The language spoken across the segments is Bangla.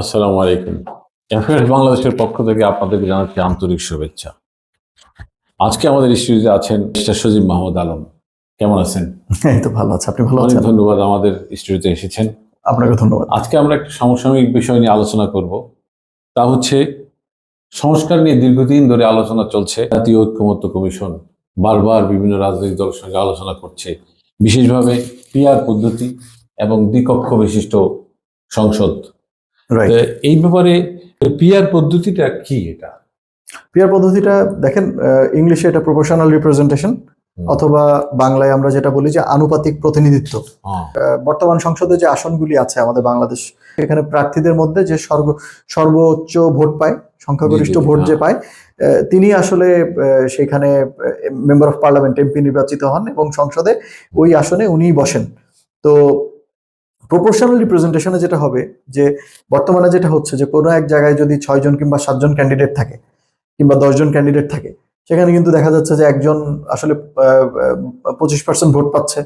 আসসালামু আলাইকুম। এফএস বাংলাদেশের পক্ষ থেকে আপনাদেরকে জানাচ্ছি আন্তরিক শুভেচ্ছা। আজকে আমাদের স্টুডিওতে আছেন মিস্টার সজীব মাহমুদ আলম। কেমন আছেন? এই তো ভালো আছে আপনি ভালো আছেন? ধন্যবাদ আমাদের স্টুডিওতে এসেছেন। আপনাকে ধন্যবাদ। আজকে আমরা একটা সমসাময়িক বিষয় নিয়ে আলোচনা করব। তা হচ্ছে সংস্কার নিয়ে দীর্ঘদিন ধরে আলোচনা চলছে। জাতীয় ঐক্যমত্য কমিশন বারবার বিভিন্ন রাজনৈতিক দলের সঙ্গে আলোচনা করছে। বিশেষভাবে পিয়ার পদ্ধতি এবং দ্বিকক্ষ বিশিষ্ট সংসদ। এই ব্যাপারে পিয়ার পদ্ধতিটা কি এটা? পিয়ার পদ্ধতিটা দেখেন ইংলিশে এটা প্রফেশনাল রিপ্রেজেন্টেশন অথবা বাংলায় আমরা যেটা বলি যে আনুপাতিক প্রতিনিধিত্ব। বর্তমান সংসদে যে আসনগুলি আছে আমাদের বাংলাদেশ এখানে প্রার্থীদের মধ্যে যে সর্ব সর্বোচ্চ ভোট পায় সংখ্যাগরিষ্ঠ ভোট যে হ্যাঁ। পায় তিনি আসলে সেখানে মেম্বার অফ পার্লামেন্ট এমপি নির্বাচিত হন এবং সংসদে ওই আসনে উনিই বসেন। তো প্রপোর্শনাল রিপ্রেজেন্টেশনে যেটা হবে যে বর্তমানে যেটা হচ্ছে যে কোনো এক জায়গায় যদি ছয়জন কিংবা সাতজন ক্যান্ডিডেট থাকে কিংবা দশজন ক্যান্ডিডেট থাকে সেখানে কিন্তু দেখা যাচ্ছে যে একজন আসলে পঁচিশ পার্সেন্ট ভোট পাচ্ছে।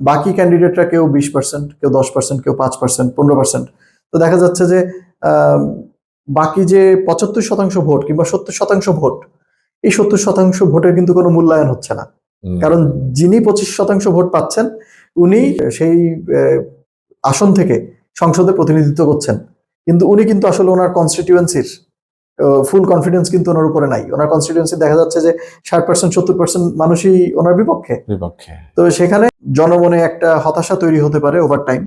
বাকি ক্যান্ডিডেটরা কেউ বিশ পার্সেন্ট কেউ দশ পার্সেন্ট কেউ পাঁচ পার্সেন্ট পনেরো পার্সেন্ট তো দেখা যাচ্ছে যে বাকি যে পঁচাত্তর শতাংশ ভোট কিংবা সত্তর শতাংশ ভোট এই সত্তর শতাংশ ভোটের কিন্তু কোনো মূল্যায়ন হচ্ছে না। কারণ যিনি পঁচিশ শতাংশ ভোট পাচ্ছেন উনি সেই আসন থেকে সংসদে প্রতিনিধিত্ব করছেন। কিন্তু উনি কিন্তু আসলে ওনার কনস্টিটিউয়েন্সির ফুল কনফিডেন্স কিন্তু ওনার উপরে নাই। ওনার কনস্টিটিউয়েন্সি দেখা যাচ্ছে যে ষাট পার্সেন্ট সত্তর পার্সেন্ট মানুষই ওনার বিপক্ষে। বিপক্ষে। তো সেখানে জনমনে একটা হতাশা তৈরি হতে পারে ওভার টাইম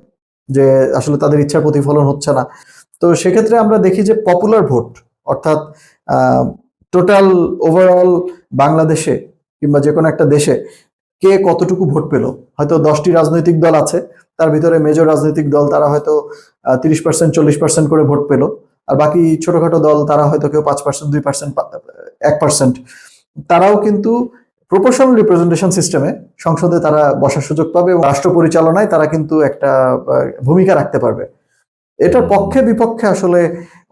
যে আসলে তাদের ইচ্ছার প্রতিফলন হচ্ছে না। তো সেক্ষেত্রে আমরা দেখি যে পপুলার ভোট অর্থাৎ টোটাল ওভারঅল বাংলাদেশে কিংবা যে কোনো একটা দেশে কে কতটুকু ভোট পেল? হয়তো দশটি রাজনৈতিক দল আছে তার ভিতরে মেজর রাজনৈতিক দল তারা হয়তো তিরিশ পার্সেন্ট চল্লিশ পার্সেন্ট করে ভোট পেল। আর বাকি ছোটখাটো দল তারা হয়তো কেউ পাঁচ পার্সেন্ট দুই পার্সেন্ট এক পার্সেন্ট তারাও কিন্তু প্রপোর্শনাল রিপ্রেজেন্টেশন সিস্টেমে সংসদে তারা বসার সুযোগ পাবে এবং রাষ্ট্র পরিচালনায় তারা কিন্তু একটা ভূমিকা রাখতে পারবে। এটার পক্ষে বিপক্ষে আসলে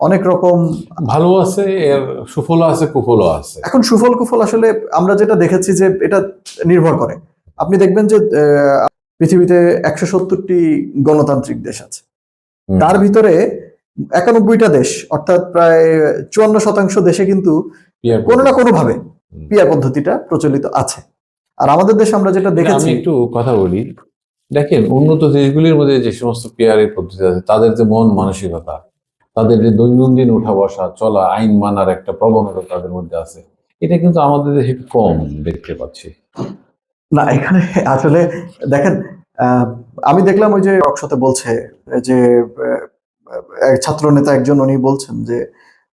অনেক রকম ভালো আছে এর সুফলও আছে কুফলও আছে। এখন সুফল কুফল আসলে আমরা যেটা দেখেছি যে এটা নির্ভর করে। আপনি দেখবেন যে পৃথিবীতে একশো সত্তরটি গণতান্ত্রিক দেশ আছে। তার ভিতরে একানব্বইটা দেশ অর্থাৎ প্রায় চুয়ান্ন শতাংশ দেশে কিন্তু কোনো না হুম। পিয়ার পদ্ধতিটা প্রচলিত আছে। আর আমাদের দেশে আমরা যেটা দেখেছি একটু কথা বলি। দেখেন উন্নত দেশগুলির মধ্যে যে সমস্ত পিয়ারের পদ্ধতি আছে তাদের যে মন মানসিকতা তাদের যে দৈনন্দিন উঠা বসা চলা আইন মানার একটা প্রবণতা তাদের মধ্যে আছে। এটা কিন্তু আমাদের দেশে কম দেখতে পাচ্ছি। না, এখানে আসলে দেখেন আমি দেখলাম ওই যে রকশতে বলছে যে ছাত্র নেতা একজন উনি বলছেন যে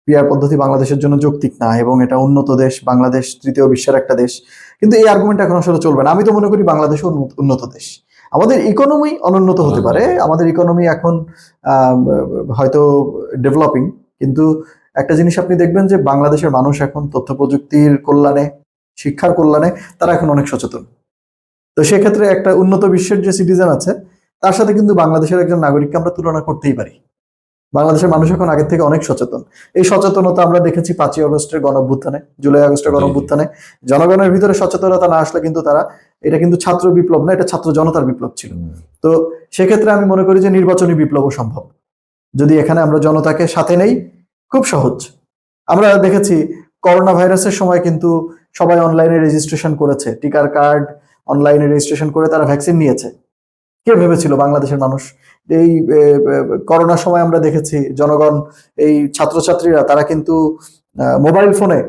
পিয়ার পদ্ধতি বাংলাদেশের জন্য যৌক্তিক না এবং এটা উন্নত দেশ, বাংলাদেশ তৃতীয় বিশ্বের একটা দেশ। কিন্তু এই আর্গুমেন্ট এখন আসলে চলবে না। আমি তো মনে করি বাংলাদেশ উন্নত দেশ। আমাদের ইকোনমি অনুন্নত হতে পারে। আমাদের ইকোনমি এখন হয়তো ডেভেলপিং কিন্তু একটা জিনিস আপনি দেখবেন যে, বাংলাদেশের মানুষ এখন তথ্য প্রযুক্তির কল্যাণে, শিক্ষার কল্যাণে তারা এখন অনেক সচেতন। তো সেক্ষেত্রে একটা উন্নত বিশ্বের যে সিটিজেন আছে তার সাথে কিন্তু বাংলাদেশের একজন নাগরিককে আমরা তুলনা করতেই পারি। বাংলাদেশের মানুষ এখন আগের থেকে অনেক সচেতন। এই সচেতনতা আমরা দেখেছি পাঁচই আগস্টের গণ অভ্যুত্থানে জুলাই আগস্টের গণ জি, জি। অভ্যুত্থানে জনগণের ভিতরে সচেতনতা না আসলে কিন্তু তারা এটা কিন্তু ছাত্র বিপ্লব না এটা ছাত্র জনতার বিপ্লব ছিল। তো সেক্ষেত্রে আমি মনে করি যে নির্বাচনী বিপ্লবও সম্ভব। যদি এখানে আমরা জনতাকে সাথে নেই খুব সহজ। আমরা দেখেছি করোনা ভাইরাসের সময় কিন্তু সবাই অনলাইনে রেজিস্ট্রেশন করেছে টিকার কার্ড অনলাইনে রেজিস্ট্রেশন করে তারা ভ্যাকসিন নিয়েছে। কে ভেবেছিল বাংলাদেশের মানুষ? এই করোনার সময় আমরা দেখেছি, জনগণ, এই ছাত্রছাত্রীরা, তারা কিন্তু মোবাইল ফোনে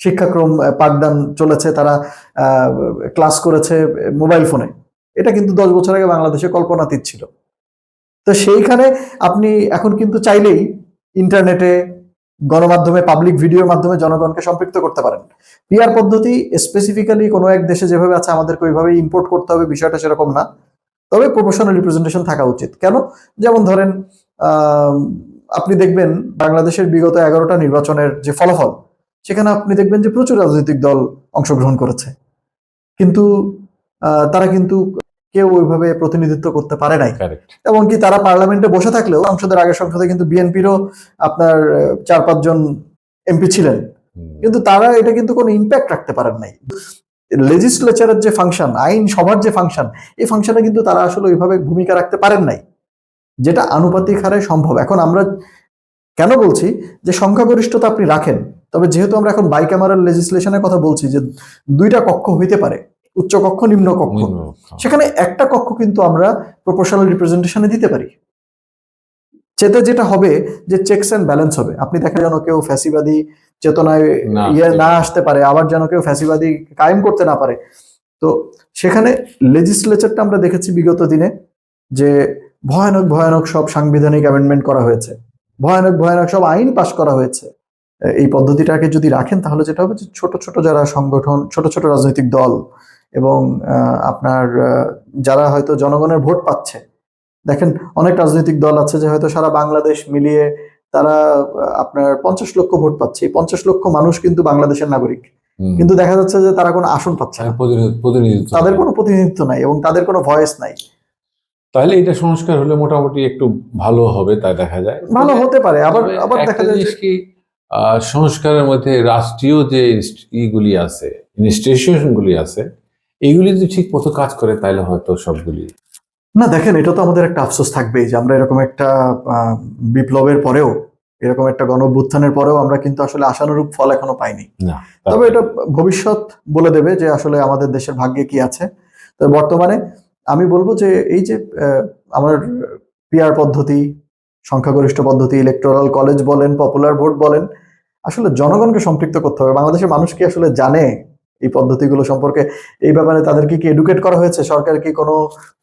শিক্ষাক্রম পাঠদান চলেছে, তারা ক্লাস করেছে মোবাইল ফোনে এটা কিন্তু দশ বছর আগে বাংলাদেশে কল্পনাতীত ছিল। তো সেইখানে আপনি এখন কিন্তু চাইলেই ইন্টারনেটে গণমাধ্যমে পাবলিক ভিডিওর মাধ্যমে জনগণকে সম্পৃক্ত করতে পারেন। পিআর পদ্ধতি স্পেসিফিক্যালি কোনো এক দেশে যেভাবে আছে, আমাদেরকে ওইভাবে ইম্পোর্ট করতে হবে, বিষয়টা সেরকম না। তবে প্রফেশনাল রিপ্রেজেন্টেশন থাকা উচিত। কেন? যেমন ধরেন আপনি দেখবেন বাংলাদেশের বিগত এগারোটা নির্বাচনের যে ফলাফল, সেখানে আপনি দেখবেন যে প্রচুর রাজনৈতিক দল অংশগ্রহণ করেছে। কিন্তু তারা কিন্তু কেউ ওইভাবে প্রতিনিধিত্ব করতে পারে নাই. এমনকি তারা পার্লামেন্টে বসে থাকলেও সংসদের আগের সংসদে কিন্তু বিএনপিরও আপনার চার পাঁচজন এমপি ছিলেন। কিন্তু তারা এটা কিন্তু কোনো ইম্প্যাক্ট রাখতে পারেন নাই। লেজিসলেচারের যে ফাংশন আইন সভার যে ফাংশন এই ফাংশনে কিন্তু তারা আসলে ওইভাবে ভূমিকা রাখতে পারেন নাই। যেটা আনুপাতিক হারে সম্ভব। এখন আমরা কেন বলছি যে সংখ্যাগরিষ্ঠতা আপনি রাখেন তবে যেহেতু আমরা এখন বাই ক্যামারাল লেজিসলেশনের কথা বলছি যে দুইটা কক্ষ হইতে পারে উচ্চ কক্ষ নিম্ন কক্ষ। সেখানে একটা কক্ষ কিন্তু আমরা প্রপোর্শনাল রিপ্রেজেন্টেশনে দিতে পারি। চেতে যেটা হবে যে চেকস অ্যান্ড ব্যালেন্স হবে। আপনি দেখেন যেন কেউ ফ্যাসিবাদী চেতনায় ইয়ে না আসতে পারে আবার যেন কেউ ফ্যাসিবাদী কায়েম করতে না পারে। তো সেখানে লেজিসলেচারটা আমরা দেখেছি বিগত দিনে যে ভয়ানক ভয়ানক সব সাংবিধানিক অ্যামেন্ডমেন্ট করা হয়েছে। ভয়ানক ভয়ানক সব আইন পাশ করা হয়েছে। এই পদ্ধতিটাকে যদি রাখেন তাহলে যেটা হবে যে ছোট ছোট যারা সংগঠন ছোট ছোট রাজনৈতিক দল এবং আপনার যারা হয়তো জনগণের ভোট পাচ্ছে। দেখেন অনেক রাজনৈতিক দল আছে যে হয়তো সারা বাংলাদেশ মিলিয়ে তারা আপনার পঞ্চাশ লক্ষ ভোট পাচ্ছে। এই পঞ্চাশ লক্ষ মানুষ কিন্তু বাংলাদেশের নাগরিক। কিন্তু দেখা যাচ্ছে যে তারা কোনো আসন পাচ্ছে না। তাদের কোনো প্রতিনিধিত্ব নাই এবং তাদের কোনো ভয়েস নাই। তাহলে এটা সংস্কার হলে মোটামুটি একটু ভালো হবে তাই দেখা যায়। ভালো হতে পারে। আবার আবার দেখা যায় কি আহ, সংস্কারের মধ্যে রাষ্ট্রীয় যে ইগুলি আছে ইনস্টিটিউশন গুলি আছে এইগুলি যদি ঠিক মতো কাজ করে তাহলে হয়তো সবগুলি। না দেখেন এটা তো আমাদের একটা আফসোস থাকবেই যে আমরা এরকম একটা বিপ্লবের পরেও এরকম একটা গণ অভ্যুত্থানের পরেও আমরা কিন্তু আসলে আশানুরূপ ফল এখনও পাইনি। তবে এটা ভবিষ্যৎ বলে দেবে যে আসলে আমাদের দেশের ভাগ্যে কি আছে। তো বর্তমানে আমি বলব যে এই যে আমার পিআর পদ্ধতি সংখ্যাগরিষ্ঠ পদ্ধতি ইলেকটোরাল কলেজ বলেন পপুলার ভোট বলেন আসলে জনগণকে সম্পৃক্ত করতে হবে। বাংলাদেশের মানুষ কি আসলে জানে এই পদ্ধতিগুলো সম্পর্কে। এই ব্যাপারে তাদেরকে কি এডুকেট করা হয়েছে? সরকার কি কোনো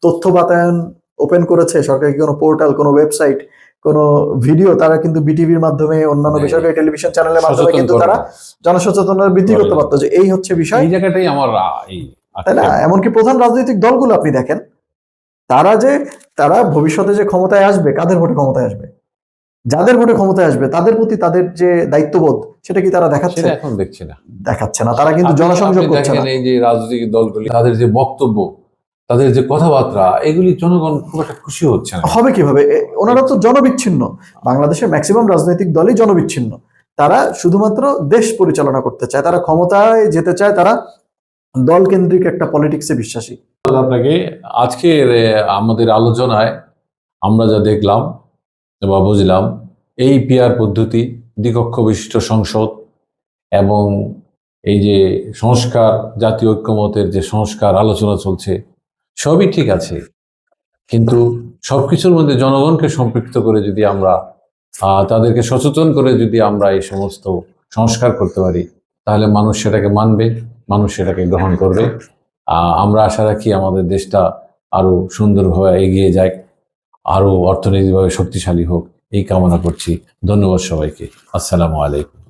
তথ্য বাতায়ন ওপেন করেছে? সরকার কি কোনো পোর্টাল কোনো ওয়েবসাইট কোনো ভিডিও তারা কিন্তু বিটিভির মাধ্যমে অন্যান্য হ্যাঁ। বেসরকারি টেলিভিশন চ্যানেলের মাধ্যমে কিন্তু তারা জনসচেতনতা বৃদ্ধি করতে করে। পারতো যে এই হচ্ছে বিষয়। এই জায়গাটাই আমার তাই না? এমনকি প্রধান রাজনৈতিক দলগুলো আপনি দেখেন তারা যে তারা ভবিষ্যতে যে ক্ষমতায় আসবে কাদের ভোটে ক্ষমতায় আসবে? যাদের ভোটে ক্ষমতায় আসবে তাদের প্রতি তাদের যে দায়িত্ববোধ সেটা কি তারা দেখাচ্ছে? এখন দেখছি না। দেখাচ্ছে না তারা কিন্তু জনসংযোগ করছে না। এই যে রাজনৈতিক দলগুলি তাদের যে বক্তব্য তাদের যে কথাবার্তা এগুলি জনগণ খুব একটা খুশি হচ্ছে না। হবে কীভাবে? ওনারা তো জনবিচ্ছিন্ন। বাংলাদেশের ম্যাক্সিমাম রাজনৈতিক দলই জনবিচ্ছিন্ন। তারা শুধুমাত্র দেশ পরিচালনা করতে চায় তারা ক্ষমতায় যেতে চায় তারা দল কেন্দ্রিক একটা পলিটিক্সে বিশ্বাসী। আপনাকে আজকের আমাদের আলোচনায় আমরা যা দেখলাম বা বুঝলাম এই পিয়ার পদ্ধতি দ্বিকক্ষ বিশিষ্ট সংসদ এবং এই যে সংস্কার, জাতীয় ঐক্যমতের যে সংস্কার আলোচনা চলছে, সবই ঠিক আছে। কিন্তু সব কিছুর মধ্যে জনগণকে সম্পৃক্ত করে যদি আমরা তাদেরকে সচেতন করে যদি আমরা এই সমস্ত সংস্কার করতে পারি, তাহলে মানুষ সেটাকে মানবে, মানুষ সেটাকে গ্রহণ করবে। আমরা আশা রাখি আমাদের দেশটা আরও সুন্দরভাবে এগিয়ে যাক আরও অর্থনৈতিকভাবে শক্তিশালী হোক। এই কামনা করছি। ধন্যবাদ সবাইকে। আসসালামু আলাইকুম।